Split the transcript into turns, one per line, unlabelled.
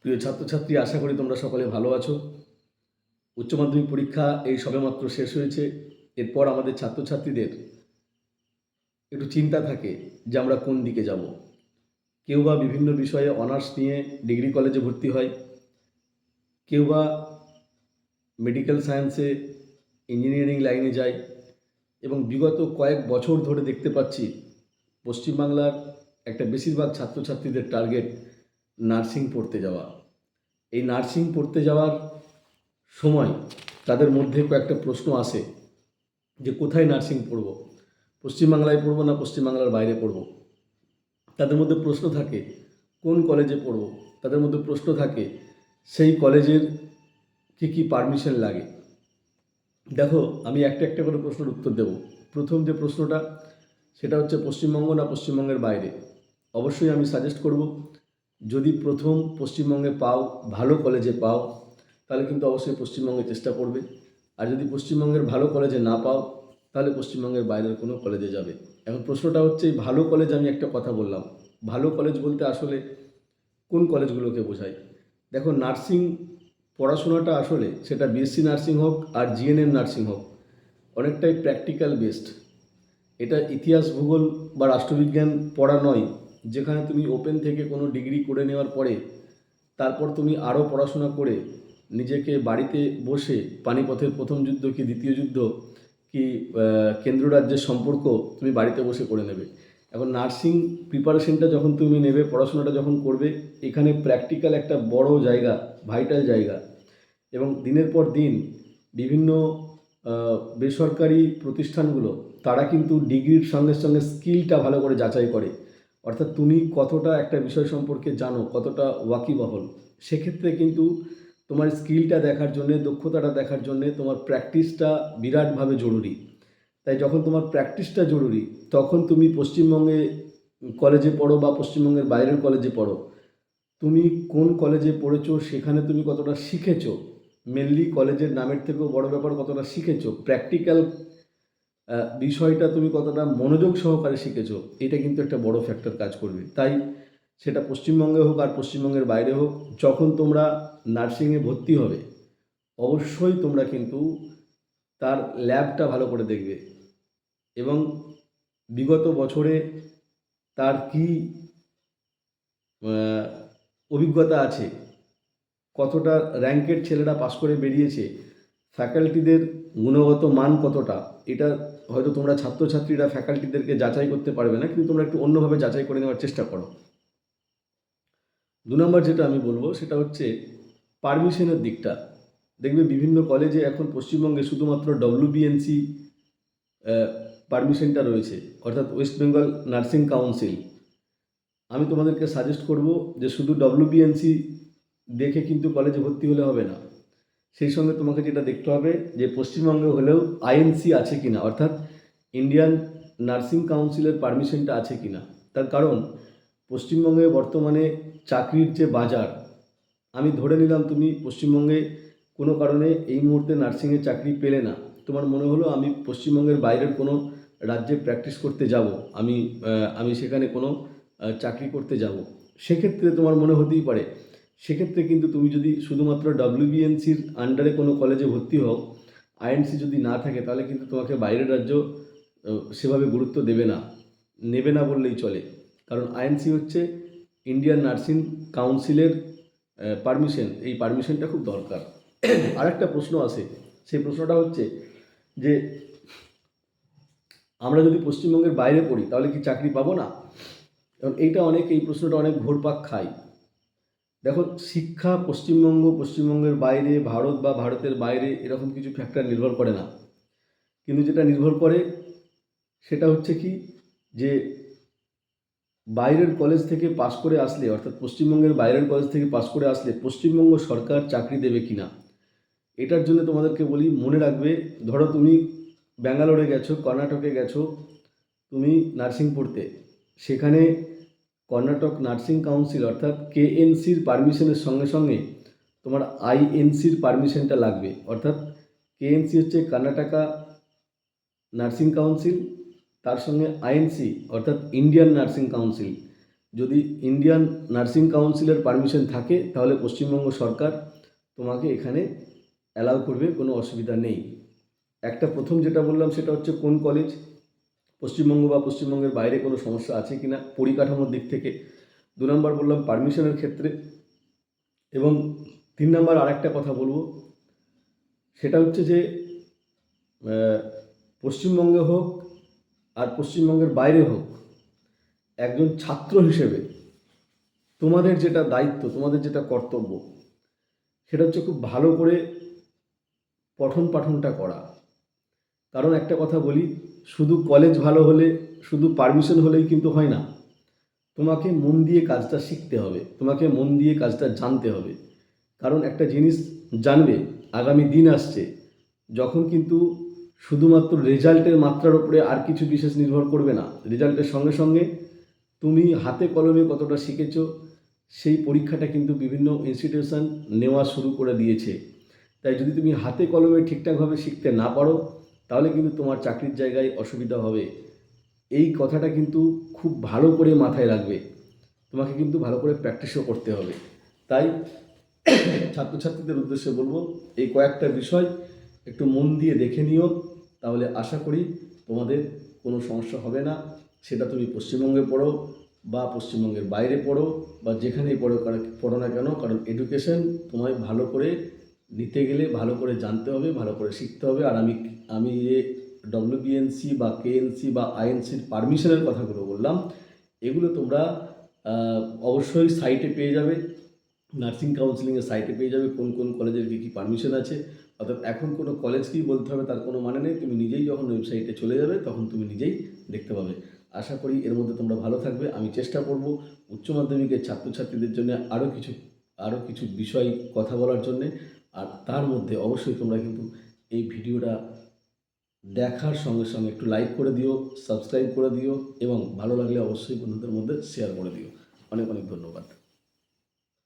প্রিয় ছাত্রছাত্রী, আশা করি তোমরা সকলে ভালো আছো। উচ্চ মাধ্যমিক পরীক্ষা এই সবেমাত্র শেষ হয়েছে। এরপর আমাদের ছাত্রছাত্রীদের একটু চিন্তা থাকে যে আমরা কোন দিকে যাব। কেউ বা বিভিন্ন বিষয়ে অনার্স নিয়ে ডিগ্রি কলেজে ভর্তি হয়। কেউ বা মেডিকেল সায়েন্সে ইঞ্জিনিয়ারিং লাইনে যায় এবং বিগত কয়েক বছর ধরে দেখতে পাচ্ছি পশ্চিমবাংলার একটা বেশিরভাগ ছাত্রছাত্রীদের টার্গেট নার্সিং পড়তে যাওয়া এই নার্সিং পড়তে যাওয়ার সময় তাদের মধ্যে কয়েকটা প্রশ্ন আসে যে কোথায় নার্সিং পড়ব? পশ্চিমবাংলায় পড়ব না পশ্চিমবাংলার বাইরে পড়ব? তাদের মধ্যে প্রশ্ন থাকে, কোন কলেজে পড়ব? তাদের মধ্যে প্রশ্ন থাকে, সেই কলেজের কী কী পারমিশন লাগে? দেখো, আমি একটা একটা করে প্রশ্নের উত্তর দেব। প্রথম যে প্রশ্নটা, সেটা হচ্ছে পশ্চিমবঙ্গ না পশ্চিমবঙ্গের বাইরে? অবশ্যই আমি সাজেস্ট করব যদি প্রথম পশ্চিমবঙ্গে পাও, ভালো কলেজে পাও, তাহলে কিন্তু অবশ্যই পশ্চিমবঙ্গে চেষ্টা করবে। আর যদি পশ্চিমবঙ্গের ভালো কলেজে না পাও, তাহলে পশ্চিমবঙ্গের বাইরের কোনো কলেজে যাবে। এখন প্রশ্নটা হচ্ছে, এই ভালো কলেজ আমি একটা কথা বললাম। ভালো কলেজ বলতে আসলে কোন কলেজগুলোকে বোঝায়? দেখো, নার্সিং পড়াশোনাটা আসলে সেটা বিএসসি নার্সিং হোক আর জিএনএম নার্সিং হোক, অনেকটাই প্র্যাকটিক্যাল বেসড এটা ইতিহাস, ভূগোল বা রাষ্ট্রবিজ্ঞান পড়া নয়। যেখানে তুমি ওপেন থেকে কোনো ডিগ্রি করে নেওয়ার পরে, তারপর তুমি আরও পড়াশোনা করে নিজেকে বাড়িতে বসে পানিপথের প্রথম যুদ্ধ কি দ্বিতীয় যুদ্ধ কি কেন্দ্র রাজ্যের সম্পর্ক তুমি বাড়িতে বসে করে নেবে। এখন নার্সিং প্রিপারেশনটা যখন তুমি নেবে, পড়াশোনাটা যখন করবে, এখানে প্র্যাকটিক্যাল একটা বড় জায়গা ভাইটাল জায়গা। এবং দিনের পর দিন বিভিন্ন বেসরকারি প্রতিষ্ঠানগুলো, তারা কিন্তু ডিগ্রির সঙ্গে সঙ্গে স্কিলটা ভালো করে যাচাই করে। অর্থাৎ তুমি কতটা একটা বিষয় সম্পর্কে জানো, কতটা ওয়াকিবহল, সেক্ষেত্রে কিন্তু তোমার স্কিলটা দেখার জন্যে, দক্ষতাটা দেখার জন্যে তোমার প্র্যাকটিসটা বিরাটভাবে জরুরি। তাই যখন তোমার প্র্যাকটিসটা জরুরি, তখন তুমি পশ্চিমবঙ্গে কলেজে পড়ো বা পশ্চিমবঙ্গের বাইরের কলেজে পড়ো, তুমি কোন কলেজে পড়েছো, সেখানে তুমি কতটা শিখেছো মেনলি কলেজের নামের থেকেও বড় ব্যাপার কতটা শিখেছো প্র্যাকটিক্যাল বিষয়টা তুমি কতটা মনোযোগ সহকারে শিখেছো, এটা কিন্তু একটা বড় ফ্যাক্টর কাজ করবে। তাই সেটা পশ্চিমবঙ্গে হোক আর পশ্চিমবঙ্গের বাইরে হোক, যখন তোমরা নার্সিংয়ে ভর্তি হবে, অবশ্যই তোমরা কিন্তু তার ল্যাবটা ভালো করে দেখবে এবং বিগত বছরে তার কি অভিজ্ঞতা আছে, কতটা র্যাঙ্কের ছেলেরা পাশ করে বেরিয়েছে ফ্যাকাল্টিদের গুণগত মান কতটা, এটা হয়তো তোমরা ছাত্রছাত্রীরা ফ্যাকাল্টিদেরকে যাচাই করতে পারবে না, কিন্তু তোমরা একটু অন্যভাবে যাচাই করে নেওয়ার চেষ্টা করো। দু নম্বর যেটা আমি বলব, সেটা হচ্ছে পারমিশনের দিকটা। দেখবে বিভিন্ন কলেজে এখন পশ্চিমবঙ্গে শুধুমাত্র ডব্লিউবিএনসি পারমিশনটা রয়েছে, অর্থাৎ ওয়েস্ট বেঙ্গল নার্সিং কাউন্সিল আমি তোমাদেরকে সাজেস্ট করব যে শুধু ডব্লিউবিএনসি দেখে কিন্তু কলেজে ভর্তি হলে হবে না। সেই সঙ্গে তোমাকে যেটা দেখতে হবে যে পশ্চিমবঙ্গে হলেও আইএনসি আছে কি না অর্থাৎ ইন্ডিয়ান নার্সিং কাউন্সিলের পারমিশনটা আছে কিনা। তার কারণ, পশ্চিমবঙ্গে বর্তমানে চাকরির যে বাজার, আমি ধরে নিলাম তুমি পশ্চিমবঙ্গে কোনো কারণে এই মুহূর্তে নার্সিংয়ের চাকরি পেলে না। তোমার মনে হলো আমি পশ্চিমবঙ্গের বাইরের কোনো রাজ্যে প্র্যাকটিস করতে যাব, আমি আমি সেখানে কোনো চাকরি করতে যাব। সেক্ষেত্রে তোমার মনে হতেই পারে সেক্ষেত্রে কিন্তু তুমি যদি শুধুমাত্র ডব্লিউবিএনসির আন্ডারে কোনো কলেজে ভর্তি হও আইএনসি যদি না থাকে, তাহলে কিন্তু তোমাকে বাইরের রাজ্য সেভাবে গুরুত্ব দেবে না। নেবে না বললেই চলে। কারণ আইএনসি হচ্ছে ইন্ডিয়ান নার্সিং কাউন্সিলের পারমিশন এই পারমিশনটা খুব দরকার। আরেকটা প্রশ্ন আছে। সেই প্রশ্নটা হচ্ছে যে, আমরা যদি পশ্চিমবঙ্গের বাইরে পড়ি, তাহলে কি চাকরি পাবো না? এবং এইটা অনেক, এই প্রশ্নটা অনেক ঘোরপাক খায়। দেখো, শিক্ষা পশ্চিমবঙ্গ, পশ্চিমবঙ্গের বাইরে, ভারত বা ভারতের বাইরে এরকম কিছু ফ্যাক্টর নির্ভর করে না। কিন্তু যেটা নির্ভর করে, সেটা হচ্ছে কি, যে বাইরের কলেজ থেকে পাশ করে আসলে, অর্থাৎ পশ্চিমবঙ্গের বাইরের কলেজ থেকে পাশ করে আসলে, পশ্চিমবঙ্গ সরকার চাকরি দেবে কি না এটার জন্য তোমাদেরকে বলি, মনে রাখবে, ধরো তুমি ব্যাঙ্গালোরে গেছো, কর্ণাটকে গেছো, তুমি নার্সিং পড়তে সেখানে কর্ণাটক নার্সিং কাউন্সিল, অর্থাৎ কেএনসির পারমিশনের সঙ্গে সঙ্গে তোমার আইএনসির পারমিশনটা লাগবে। অর্থাৎ কেএনসি হচ্ছে কর্ণাটকা নার্সিং কাউন্সিল, তার সঙ্গে আইএনসি, অর্থাৎ ইন্ডিয়ান নার্সিং কাউন্সিল। যদি ইন্ডিয়ান নার্সিং কাউন্সিলের পারমিশন থাকে, তাহলে পশ্চিমবঙ্গ সরকার তোমাকে এখানে অ্যালাউ করবে, কোনো অসুবিধা নেই। একটা প্রথম যেটা বললাম, সেটা হচ্ছে কোন কলেজ? পশ্চিমবঙ্গ বা পশ্চিমবঙ্গের বাইরে কোনো সমস্যা আছে কি না, পরিকাঠামোর দিক থেকে। দু নম্বর বললাম পারমিশনের ক্ষেত্রে। এবং তিন নম্বর আরেকটা কথা বলব, সেটা হচ্ছে যে পশ্চিমবঙ্গে হোক আর পশ্চিমবঙ্গের বাইরে হোক, একজন ছাত্র হিসেবে তোমাদের যেটা দায়িত্ব, তোমাদের যেটা কর্তব্য, সেটা হচ্ছে খুব ভালো করে পঠন পাঠনটা করা। কারণ একটা কথা বলি, শুধু কলেজ ভালো হলে, শুধু পারমিশন হলেই কিন্তু হয় না। তোমাকে মন দিয়ে কাজটা শিখতে হবে, তোমাকে মন দিয়ে কাজটা জানতে হবে। কারণ একটা জিনিস জানবে, আগামী দিন আসছে, যখন কিন্তু শুধুমাত্র রেজাল্টের মাত্রার উপরে আর কিছু বিশেষ নির্ভর করবে না। রেজাল্টের সঙ্গে সঙ্গে তুমি হাতে কলমে কতটা শিখেছো, সেই পরীক্ষাটা কিন্তু বিভিন্ন ইনস্টিটিউশন নেওয়া শুরু করে দিয়েছে। তাই যদি তুমি হাতে কলমে ঠিকঠাকভাবে শিখতে না পারো তাহলে কিন্তু তোমার চাকরির জায়গায় অসুবিধা হবে। এই কথাটা কিন্তু খুব ভালো করে মাথায় রাখবে। তোমাকে কিন্তু ভালো করে প্র্যাকটিসও করতে হবে। তাই ছাত্রছাত্রীদের উদ্দেশ্যে বলব, এই কয়েকটা বিষয় একটু মন দিয়ে দেখে নিও। তাহলে আশা করি তোমাদের কোনো সমস্যা হবে না। সেটা তুমি পশ্চিমবঙ্গে পড়ো বা পশ্চিমবঙ্গের বাইরে পড়ো বা যেখানেই পড়ো পড়ো না কেন, কারণ এডুকেশন তোমায় ভালো করে নিতে গেলে ভালো করে জানতে হবে, ভালো করে শিখতে হবে। আর আমি আমি যে ডব্লিউবিএনসি বা কেএনসি বা আইএনসির পারমিশনের কথাগুলো বললাম, এগুলো তোমরা অবশ্যই সাইটে পেয়ে যাবে। নার্সিং কাউন্সিলিংয়ের সাইটে পেয়ে যাবে, কোন কোন কলেজের কী কী পারমিশন আছে। অর্থাৎ এখন কোনো কলেজকেই বলতে হবে তার কোনো মানে নেই। তুমি নিজেই যখন ওয়েবসাইটে চলে যাবে, তখন তুমি নিজেই দেখতে পাবে। আশা করি এর মধ্যে তোমরা ভালো থাকবে। আমি চেষ্টা করব উচ্চ মাধ্যমিকের ছাত্রছাত্রীদের জন্য আরও কিছু আরও কিছু বিষয় কথা বলার জন্যে। আর তার মধ্যে অবশ্যই তোমরা কিন্তু এই ভিডিওটা দেখার সঙ্গে সঙ্গে একটু লাইক করে দিও সাবস্ক্রাইব করে দিও এবং ভালো লাগলে অবশ্যই বন্ধুদের মধ্যে শেয়ার করে দিও। অনেক অনেক ধন্যবাদ।